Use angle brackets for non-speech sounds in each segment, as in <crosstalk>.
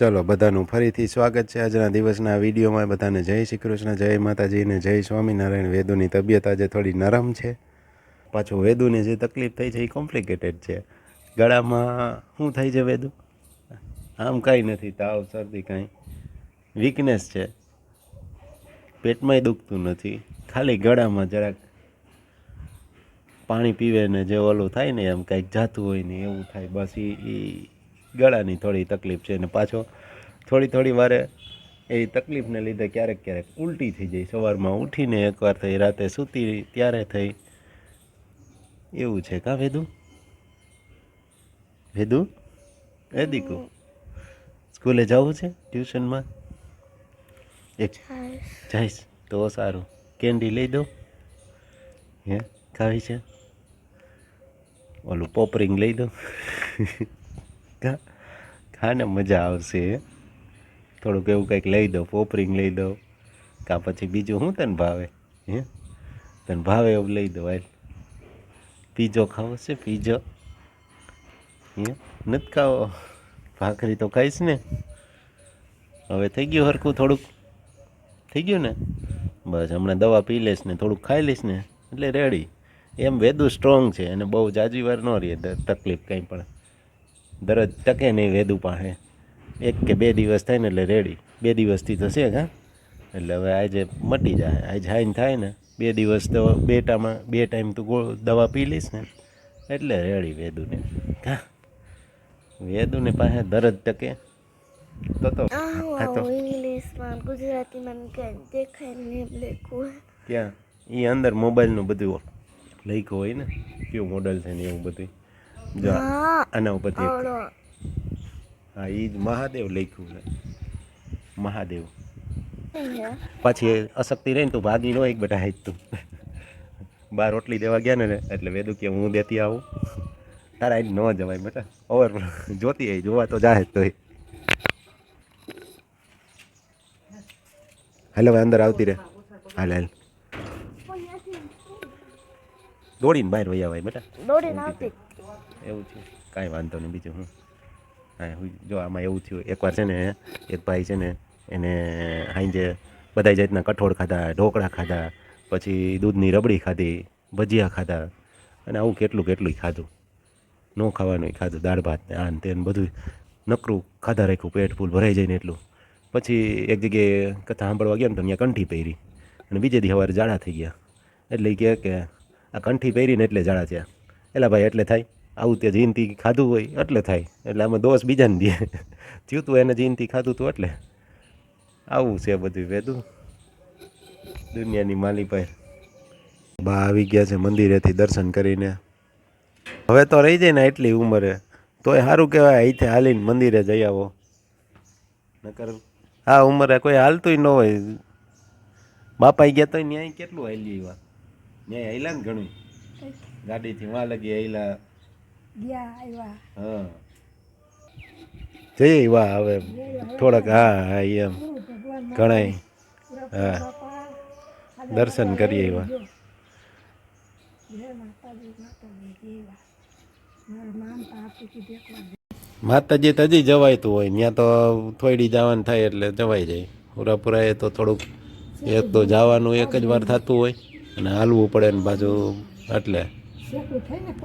ચલો, બધાનું ફરીથી સ્વાગત છે આજના દિવસના વિડીયોમાં. બધાને જય શ્રી કૃષ્ણ, જય માતાજી ને જય સ્વામિનારાયણ. વેદુની તબિયત આજે થોડી નરમ છે. પાછું વેદુને જે તકલીફ થઈ છે એ કોમ્પ્લિકેટેડ છે. ગળામાં શું થાય છે વેદુ? આમ કાંઈ નથી, તાવ, શરદી કાંઈ. વીકનેસ છે. પેટમાંય દુખતું નથી. ખાલી ગળામાં જરાક પાણી પીવે ને જે ઓલું થાય ને એમ કાંઈક જાતું હોય ને એવું થાય. બસ એ ગળાની થોડી તકલીફ છે અને પાછો થોડી થોડી વારે એ તકલીફને લીધે ક્યારેક ક્યારેક ઉલટી થઈ જાય. સવારમાં ઉઠીને એકવાર થઈ, રાતે સૂતી ત્યારે થઈ. એવું છે કા વેદુ? વેદુ? એ દીકુ? સ્કૂલે જવું છે ટ્યુશનમાં? એક જઈશ. તો સારું. કેન્ડી લઈ દો હે? ખાવી છે? ઓલું પોપરિંગ લઈ દો <laughs> ખાને મજા આવશે. થોડુંક એવું કંઈક લઈ દો પોપરિંગ લઈ દો કાં પછી બીજું શું તને ભાવે? હે? તને ભાવે એવું લઈ દો હાલ. પીઝો ખાવો છે પીઝો હે? નથી ખાવો? ભાખરી તો ખાઈશ ને. હવે થઈ ગયું હરખું થોડુંક. થઈ ગયું ને? બસ, હમણાં દવા પી લઈશ ને, થોડુંક ખાઈ લઈશ ને. એટલે રેડી એમ વેદું સ્ટ્રોંગ છે, અને બહુ જાજી વાર ન રહે તકલીફ કંઈ પણ. દરજ ટકે નહીં વેદુ પાસે એક કે બે દિવસ થાય ને એટલે રેડી બે દિવસથી થશે હા. એટલે હવે આજે મટી જાય આજે હાઈન થાય ને બે દિવસ તો બે ટાઈમ બે ટાઈમ તું ગોળ દવા પી લઈશ ને. એટલે રેડી વેદુને. હા. વેદુને પાસે દરજ ટકે. તો તો હા તો. ઇંગ્લિશમાં ગુજરાતીમાં ક્યાંય દેખાય ને લખ્યું. ક્યાં? એ અંદર મોબાઈલનું બધું લખ્યું હોય ને કયું મોડલ છે ને એવું બધું જો. આના ઉપરથી હા એ જ મહાદેવ લખ્યું છે. મહાદેવ? પાછી અશક્તિ રહીને તું ભાગી નો એક બેટા હાઈત તું. બાર રોટલી દેવા ગયા ને એટલે વેદુ કે હું દેતી આવું. તારા આઈ ન જવાય બેટા. ઓવર જોતી આવી જોવા તો તો તોય. હાલ અંદર આવતી રે હાલ હાલ. દોડીને બહાર વૈયા ભાઈ બેટા. દોડીને આવતી. એવું છે કાંઈ વાંધો નહીં, બીજું હું. હા જો આમાં એવું થયું, એકવાર છે ને, એક ભાઈ છે ને, એને સાંજે બધા જાતના કઠોળ ખાધા, ઢોકળા ખાધા, પછી દૂધની રબડી ખાધી, ભજીયા ખાધા, અને આવું કેટલું કેટલું ખાધું. ન ખાવાનું ખાધું, દાળ ભાત ને આ ને તે બધું નકરું ખાધા રાખ્યું, પેટ ફૂલ ભરાઈ જાય ને એટલું. પછી એક જગ્યાએ કથા સાંભળવા ગયા ને તો ત્યાં કંઠી પહેરી, અને બીજે દી સવારે જાડા થઈ ગયા. એટલે કહે કે આ કંઠી પહેરીને એટલે જાડા થયા. એલા ભાઈ, એટલે થાય? આવું તે જીનથી ખાધું હોય એટલે થાય. એટલે આમાં દોષ બીજાને દે. <laughs> થયું તું એને જીનથી ખાધું તું એટલે. આવું છે બધું વેધું દુનિયાની માલી પાસે. બા આવી ગયા છે મંદિરેથી દર્શન કરીને. હવે તો રહી જાય ને એટલી ઉંમરે. તોય સારું કહેવાય અહીંથી હાલીને મંદિરે જઈ આવો. નકર આ ઉંમરે કોઈ હાલતું ન હોય. બાપા ગયા તોય ન્યાય કેટલું હાલી એવા? ન્યાય હાલ્યા ને ઘણું ગાડીથી વાં લગી હાલ્યા. ગયા આવ્યા હા. જઈ વાહ હવે. થોડાક, હા હા, એમ. ઘણાય. હા. દર્શન કરીએ એવા માતાજી તો હજી જવાયતું હોય. ત્યાં તો થોડી જવાનું થાય એટલે જવાય જાય. પૂરાપૂરા એ તો થોડુંક એક તો જવાનું એક જ વાર થતું હોય. અને હાલવું પડે ને બાજુ એટલે.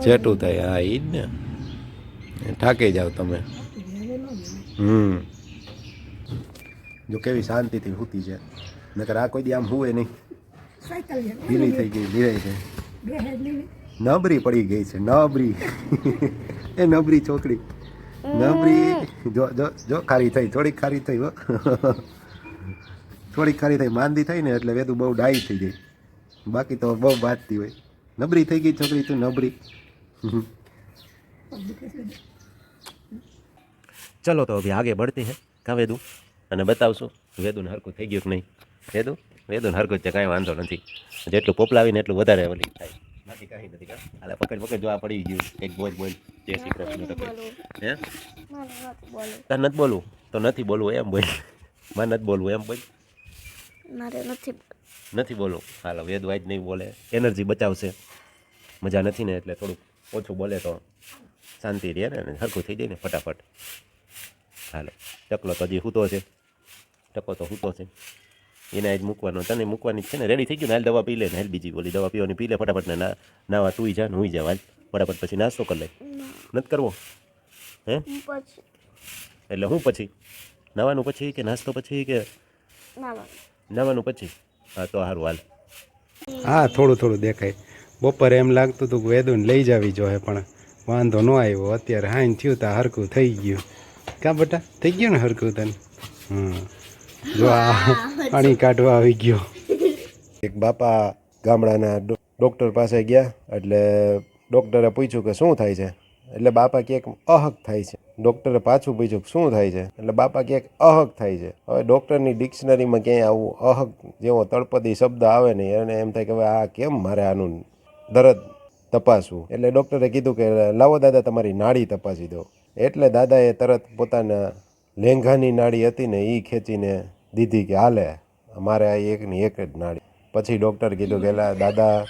જેટું થાય હા એ જ ને. થાકી જાઓ તમે. હમ. જો કેવી શાંતિથી હૂતી છે. નકર આ કોઈ દી આમ હુએ નહીં. ઢીલી થઈ ગઈ ધીરે છે. નબરી પડી ગઈ છે નબરી. એ નબરી છોકરી. નબરી. જો જો જો ખારી થઈ થોડીક ખારી થઈ હો. થોડીક ખારી થઈ માંદી થઈ ને એટલે વેદું બહુ ડાઈ થઈ ગઈ. બાકી તો બહુ બાજતી હોય. નબરી થઈ ગઈ છોકરી તું નબળી ચલો તો અભી આગે બઢતી હે. કા વેદુ? અને બતાવશું વેદુને હરકું થઈ ગયું કે નહીં? વેદુ? વેદુને હરકું છે કાંઈ વાંધો નથી. જેટલું પોપલાવીને એટલું વધારે ઓલી થાય. બાકી કાંઈ નથી કા? હાલે પકડ પકડ જોવા પડી ગયું. એક બોલ બોલ. જય શ્રી કૃષ્ણ તો હે? નથી તાર નથી બોલવું? તો નથી બોલવું એમ બોલ. <laughs> મારે નથી બોલવું એમ બોલ. મારે નથી નથી બોલવું હાલો વેદ વાજ નહીં બોલે. એનર્જી બચાવશે. મજા નથી ને એટલે થોડુંક ઓછું બોલે તો શાંતિ રહે ને હરખું થઈ જાય ને ફટાફટ. હાલો ટકલો તો હજી સૂતો છે. ટકો તો સૂતો છે. એને આજ મૂકવાનો તને મૂકવાની છે ને. રેડી થઈ ગયું ને? હાલ દવા પી લે ને. હાલ બીજી બોલી દવા પીવાની પી લે ફટાફટ ને. ના નાવા તુંય જા ને હુંય જા હાલ. ફટાફટ પછી નાસ્તો કરી લે. નથી કરવો? હે? એટલે હું પછી? નાવાનું પછી કે નાસ્તો પછી કે નાવા નાવાનું પછી? હા તો સારું હાલ. હા થોડું થોડું દેખાય. બપોરે એમ લાગતું હતું કે વેદુને લઈ જાવી જોઈએ પણ વાંધો ન આવ્યો. અત્યારે હાઈન થયું તા હરકું થઈ ગયું. ક્યાં બટા? થઈ ગયું ને હરકું તને? હમ. જો આ પાણી કાઢવા આવી ગયો. એક બાપા ગામડાના ડોક્ટર ડૉક્ટર પાસે ગયા એટલે ડૉક્ટરે પૂછ્યું કે શું થાય છે? એટલે બાપા ક્યાંક અહક થાય છે. ડૉક્ટરે પાછું પૂછ્યું શું થાય છે? એટલે બાપા ક્યાંક અહક થાય છે. હવે ડૉક્ટરની ડિક્શનરીમાં ક્યાંય આવું અહક જેવો તળપદી શબ્દ આવે નહીં અને એમ થાય કે હવે આ કેમ મારે આનું દરદ તપાસવું? એટલે ડૉક્ટરે કીધું કે લાવો દાદા, તમારી નાડી તપાસી દો. એટલે દાદાએ તરત પોતાના લેંઘાની નાડી હતી ને એ ખેંચીને દીધી કે હાલે, મારે આ એકની એક જ નાડી. પછી ડૉક્ટર કીધું કે "એલા દાદા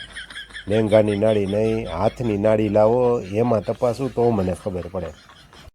લેંઘાની નાળી નહીં હાથની નાળી લાવો એમાં તપાસું તો મને ખબર પડે.